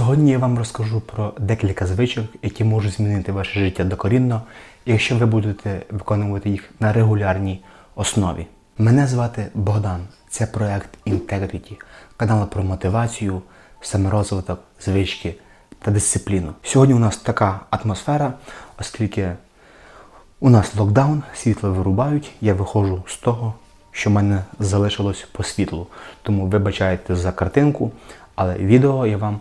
Сьогодні я вам розкажу про декілька звичок, які можуть змінити ваше життя докорінно, якщо ви будете виконувати їх на регулярній основі. Мене звати Богдан. Це проект Integrity, канал про мотивацію, саморозвиток, звички та дисципліну. Сьогодні у нас така атмосфера, оскільки у нас локдаун, світло вирубають, я виходжу з того, що в мене залишилось по світлу. Тому вибачайте за картинку, але відео я вам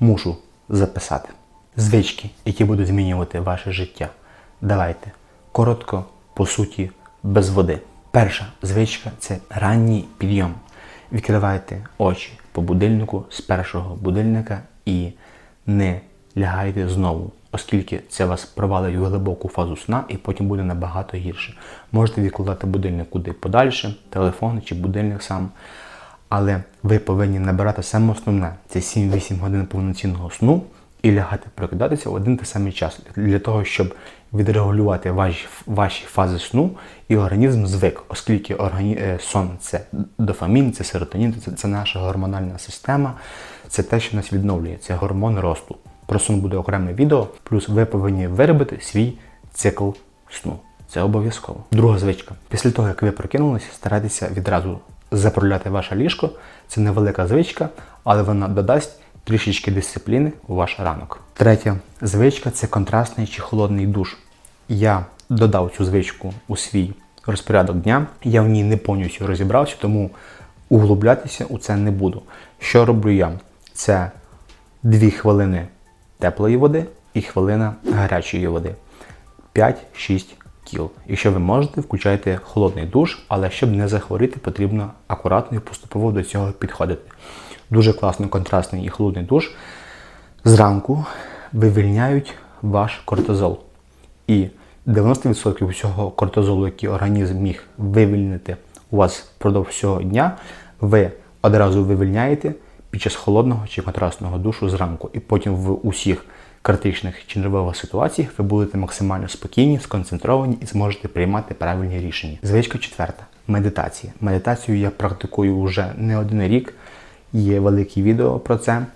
мушу записати. Звички, які будуть змінювати ваше життя. Давайте коротко, по суті, без води. Перша звичка це ранній підйом. Відкривайте очі по будильнику з першого будильника і не лягайте знову, оскільки це вас провалить в глибоку фазу сна і потім буде набагато гірше. Можете відкладати будильник куди подальше, телефон чи будильник сам. Але ви повинні набирати саме основне це 7-8 годин повноцінного сну і лягати прокидатися в один той самий час для того, щоб відрегулювати ваші, ваші фази сну і організм звик, оскільки органі... е, сон це дофамін, це серотонін, це, це наша гормональна система, це те, що нас відновлює, це гормон росту. Про сон буде окреме відео, плюс ви повинні виробити свій цикл сну. Це обов'язково. Друга звичка. Після того, як ви прокинулися, старайтеся відразу заправляти ваше ліжко. Це невелика звичка, але вона додасть трішечки дисципліни у ваш ранок. Третя звичка це контрастний чи холодний душ. Я додав цю звичку у свій розпорядок дня. Я в ній не повністю розібрався, тому углублятися у це не буду. Що роблю я? Це 2 хвилини теплої води і хвилина гарячої води. 5-6 кіл. Якщо ви можете, включайте холодний душ, але щоб не захворіти, потрібно акуратно і поступово до цього підходити. Дуже класний контрастний і холодний душ. Зранку вивільняють ваш кортизол. І 90% всього кортизолу, який організм міг вивільнити у вас впродовж всього дня, ви одразу вивільняєте під час холодного чи контрастного душу зранку. І потім в усіх критичних чи нервових ситуаціях ви будете максимально спокійні, сконцентровані і зможете приймати правильні рішення. Звичка четверта медитація. Медитацію я практикую вже не один рік. Є великі відео про це.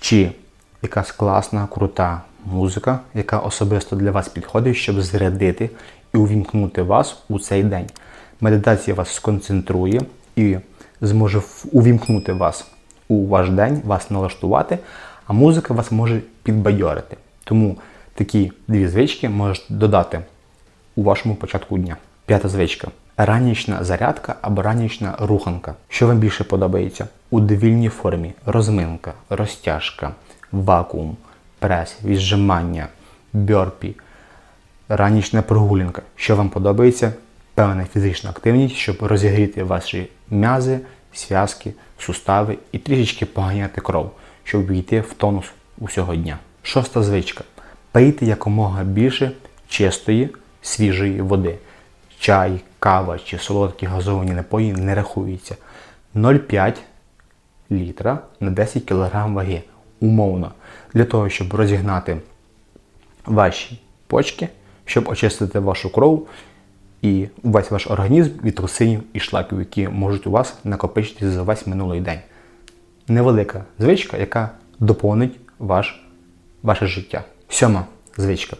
Чи якась класна, крута музика, яка особисто для вас підходить, щоб зарядити і увімкнути вас у цей день. Медитація вас сконцентрує і зможе увімкнути вас у ваш день, вас налаштувати, а музика вас може підбадьорити. Тому такі дві звички можете додати у вашому початку дня. П'ята звичка. Ранішна зарядка або ранішна руханка. Що вам більше подобається? У довільній формі розминка, розтяжка, вакуум, прес, віджимання, бьорпі, ранішня прогулянка. Що вам подобається? Певна фізична активність, щоб розігріти ваші м'язи, зв'язки, сустави і трішечки поганяти кров, щоб війти в тонус усього дня. Шоста звичка. Пийте якомога більше чистої, свіжої води. Чай, кава чи солодкі газовані напої не рахуються. 0,5 літра на 10 кг ваги. Умовно. Для того, щоб розігнати ваші почки, щоб очистити вашу кров і весь ваш організм від токсинів і шлаків, які можуть у вас накопичитися за весь минулий день. Невелика звичка, яка доповнить ваш, ваше життя. Сьома звичка.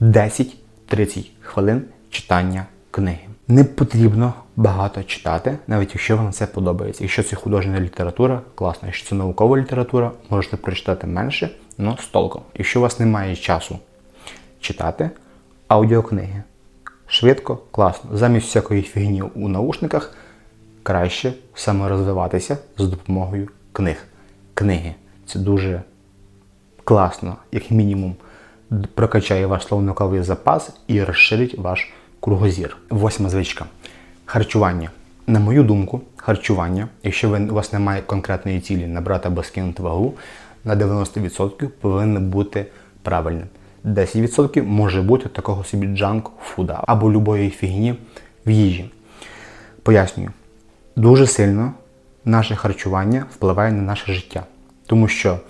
10-30 хвилин читання книги. Не потрібно багато читати, навіть якщо вам це подобається. Якщо це художня література, класно. Якщо це наукова література, можете прочитати менше, але з толком. Якщо у вас немає часу читати, аудіокниги. Швидко, класно. Замість всякої фігні у наушниках краще саморозвиватися з допомогою книг. Книги це дуже класно, як мінімум, прокачає ваш словниковий запас і розширить ваш кругозір. Восьма звичка. Харчування. На мою думку, харчування, якщо ви, у вас немає конкретної цілі набрати або скинути вагу, на 90% повинно бути правильним. 10% може бути такого собі джанк фуда або любої фігні в їжі. Пояснюю, дуже сильно наше харчування впливає на наше життя, тому що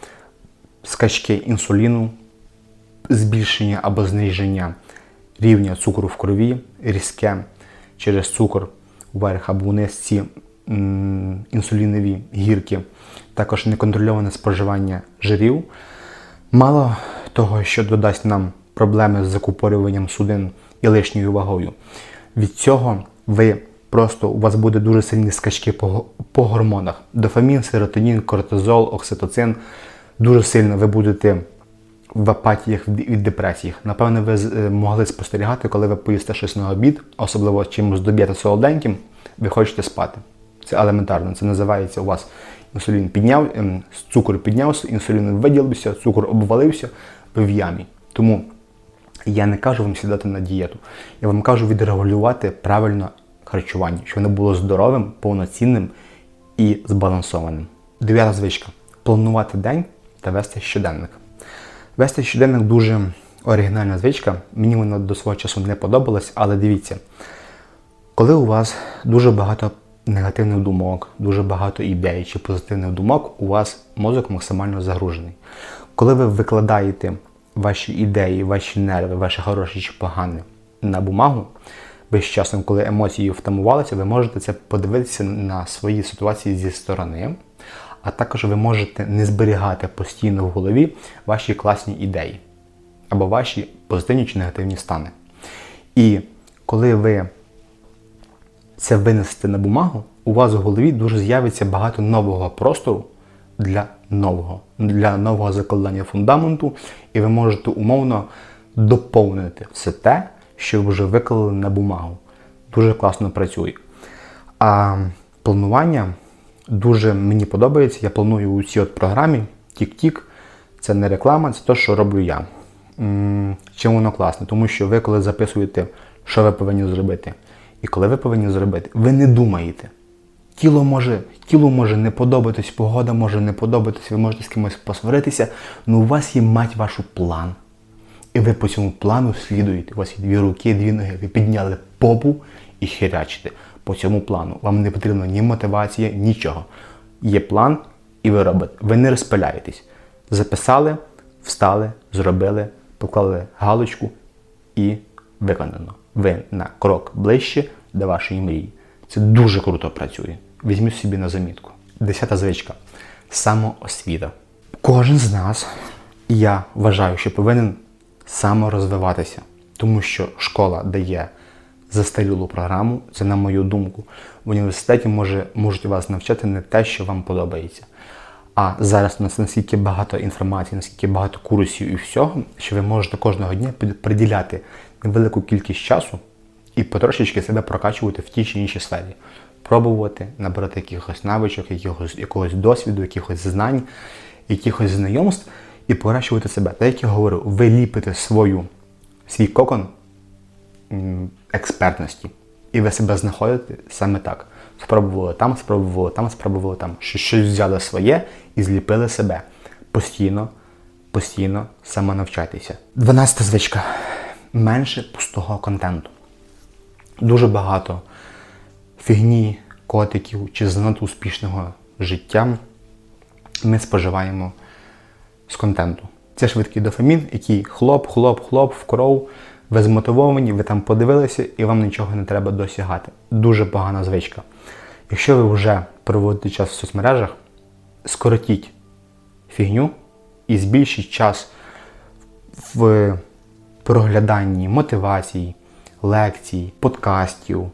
скачки інсуліну, збільшення або зниження рівня цукру в крові, різке через цукор вверх або вниз ці інсулінові гірки, також неконтрольоване споживання жирів. Мало того, що додасть нам проблеми з закупорюванням судин і лишньою вагою. Від цього ви просто у вас буде дуже сильні скачки по, по гормонах: дофамін, серотонін, кортизол, окситоцин. Дуже сильно ви будете в апатіях від депресіях. Напевно, ви е, могли спостерігати, коли ви поїсте щось на обід, особливо чимось доб'єте солоденьким, ви хочете спати. Це елементарно. Це називається у вас інсулін підняв, ем, цукор піднявся, інсулін виділився, цукор обвалився, ви в ямі. Тому я не кажу вам сідати на дієту. Я вам кажу відрегулювати правильно харчування, щоб воно було здоровим, повноцінним і збалансованим. Дев'ята звичка планувати день та вести щоденник. Вести щоденник дуже оригінальна звичка. Мені вона до свого часу не подобалась, але дивіться, коли у вас дуже багато негативних думок, дуже багато ідей чи позитивних думок, у вас мозок максимально загружений. Коли ви викладаєте ваші ідеї, ваші нерви, ваші хороші чи погані на бумагу, ви з часом, коли емоції втамувалися, ви можете це подивитися на свої ситуації зі сторони, а також ви можете не зберігати постійно в голові ваші класні ідеї або ваші позитивні чи негативні стани. І коли ви це винести на бумагу, у вас в голові дуже з'явиться багато нового простору для нового, для нового закладання фундаменту, і ви можете умовно доповнити все те, що вже виклали на бумагу. Дуже класно працює. А планування дуже мені подобається. Я планую у цій от програмі TikTok. Це не реклама, це те, що роблю я. Чим воно класне? Тому що ви, коли записуєте, що ви повинні зробити, і коли ви повинні зробити, ви не думаєте. Тіло може, тілу може не подобатись, погода може не подобатись, ви можете з кимось посваритися, але у вас є мать вашу план. І ви по цьому плану слідуєте. У вас є дві руки, дві ноги. Ви підняли попу і херячите по цьому плану. Вам не потрібна ні мотивація, нічого. Є план, і ви робите. Ви не розпиляєтесь. Записали, встали, зробили, поклали галочку і виконано. Ви на крок ближче до вашої мрії. Це дуже круто працює. Візьміть собі на замітку. Десята звичка. Самоосвіта. Кожен з нас, я вважаю, що повинен саморозвиватися, тому що школа дає застарілу програму, це на мою думку. В університеті може, можуть вас навчати не те, що вам подобається. А зараз у нас настільки багато інформації, наскільки багато курсів і всього, що ви можете кожного дня приділяти невелику кількість часу і потрошечки себе прокачувати в тій чи іншій сфері. Пробувати набирати якихось навичок, якогось, якогось досвіду, якихось знань, якихось знайомств і покращувати себе. Так як я говорю, ви ліпите свою, свій кокон експертності. І ви себе знаходите саме так. Спробували там, спробували там, спробували там. Щось взяли своє і зліпили себе. Постійно, постійно самонавчайтеся. Дванадцята звичка. Менше пустого контенту. Дуже багато фігні, котиків чи занадто успішного життя ми споживаємо з контенту. Це швидкий дофамін, який хлоп, хлоп, хлоп, вкров. Ви змотивовані, ви там подивилися і вам нічого не треба досягати. Дуже погана звичка. Якщо ви вже проводите час в соцмережах, скоротіть фігню і збільшіть час в прогляданні мотивацій, лекцій, подкастів,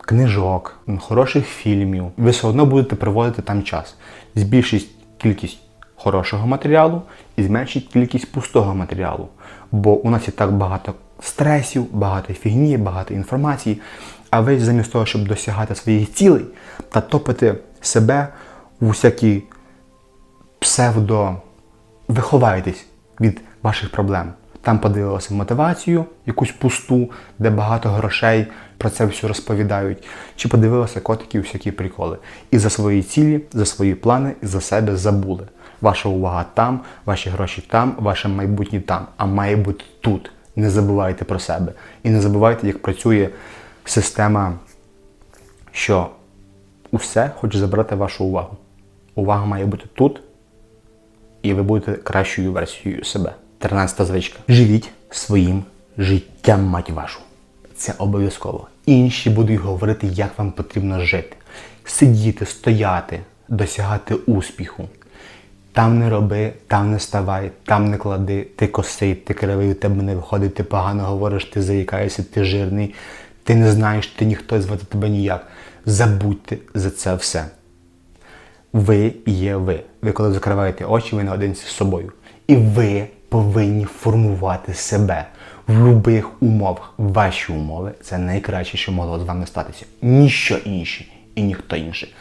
книжок, хороших фільмів. Ви все одно будете проводити там час. Збільшіть кількість хорошого матеріалу і зменшіть кількість пустого матеріалу. Бо у нас і так багато стресів, багато фігні, багато інформації. А ви замість того, щоб досягати своїх цілей та топити себе у всякі псевдо ви ховаєтесь від ваших проблем. Там подивилися мотивацію, якусь пусту, де багато грошей про це все розповідають, чи подивилися котики всякі приколи. І за свої цілі, за свої плани і за себе забули. Ваша увага там, ваші гроші там, ваше майбутнє там, а має бути тут. Не забувайте про себе. І не забувайте, як працює система, що усе хоче забрати вашу увагу. Увага має бути тут, і ви будете кращою версією себе. 13 звичка. Живіть своїм життям, мать вашу. Це обов'язково. Інші будуть говорити, як вам потрібно жити. Сидіти, стояти, досягати успіху. Там не роби, там не ставай, там не клади, ти косий, ти кривий, у тебе не виходить, ти погано говориш, ти заїкаєшся, ти жирний, ти не знаєш, ти ніхто звати тебе ніяк. Забудьте за це все. Ви є ви. Ви коли закриваєте очі, ви наодинці з собою. І ви повинні формувати себе в будь-яких умовах. Ваші умови це найкраще, що могло з вами статися. Ніщо інше і ніхто інший.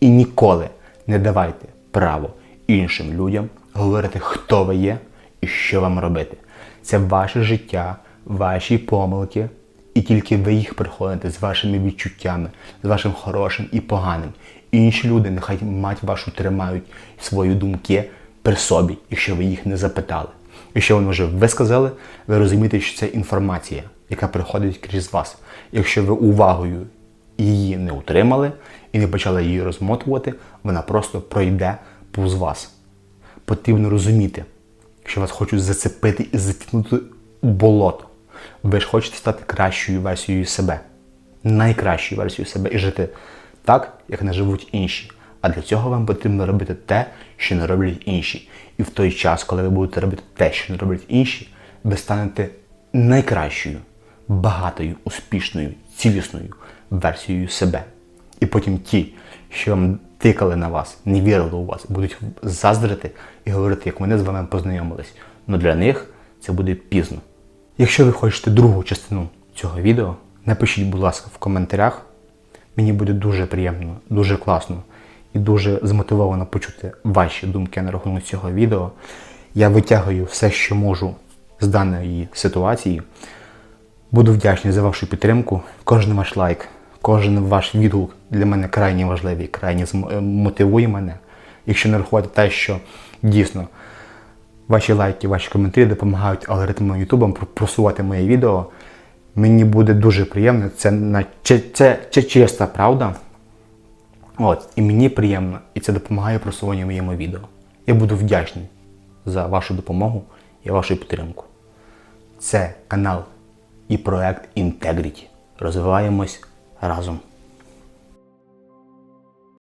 І ніколи не давайте право іншим людям говорити, хто ви є і що вам робити. Це ваше життя, ваші помилки, і тільки ви їх приходите з вашими відчуттями, з вашим хорошим і поганим. Інші люди нехай мать вашу тримають свої думки при собі, якщо ви їх не запитали. Якщо вони вже висказали, ви розумієте, що це інформація, яка приходить крізь вас. Якщо ви увагою її не утримали і не почали її розмотувати, вона просто пройде повз вас. Потрібно розуміти, що вас хочуть зацепити і затягнути у болото. Ви ж хочете стати кращою версією себе, найкращою версією себе і жити так, як не живуть інші. А для цього вам потрібно робити те, що не роблять інші. І в той час, коли ви будете робити те, що не роблять інші, ви станете найкращою, багатою, успішною, цілісною версією себе. І потім ті, що вам тикали на вас, не вірили у вас, будуть заздрити і говорити, як вони з вами познайомились. Но для них це буде пізно. Якщо ви хочете другу частину цього відео, напишіть, будь ласка, в коментарях. Мені буде дуже приємно, дуже класно і дуже змотивовано почути ваші думки на рахунок цього відео. Я витягую все, що можу з даної ситуації. Буду вдячний за вашу підтримку. Кожен ваш лайк, кожен ваш відгук для мене крайні важливий, крайні е, мотивує мене. Якщо не рахувати те, що дійсно ваші лайки, ваші коментарі допомагають алгоритмам Ютуба просувати моє відео. Мені буде дуже приємно. Це, це, це, це чиста правда. От, і мені приємно, і це допомагає просуванню моєму відео. Я буду вдячний за вашу допомогу і вашу підтримку. Це канал і проект Integrity. Розвиваємось разом.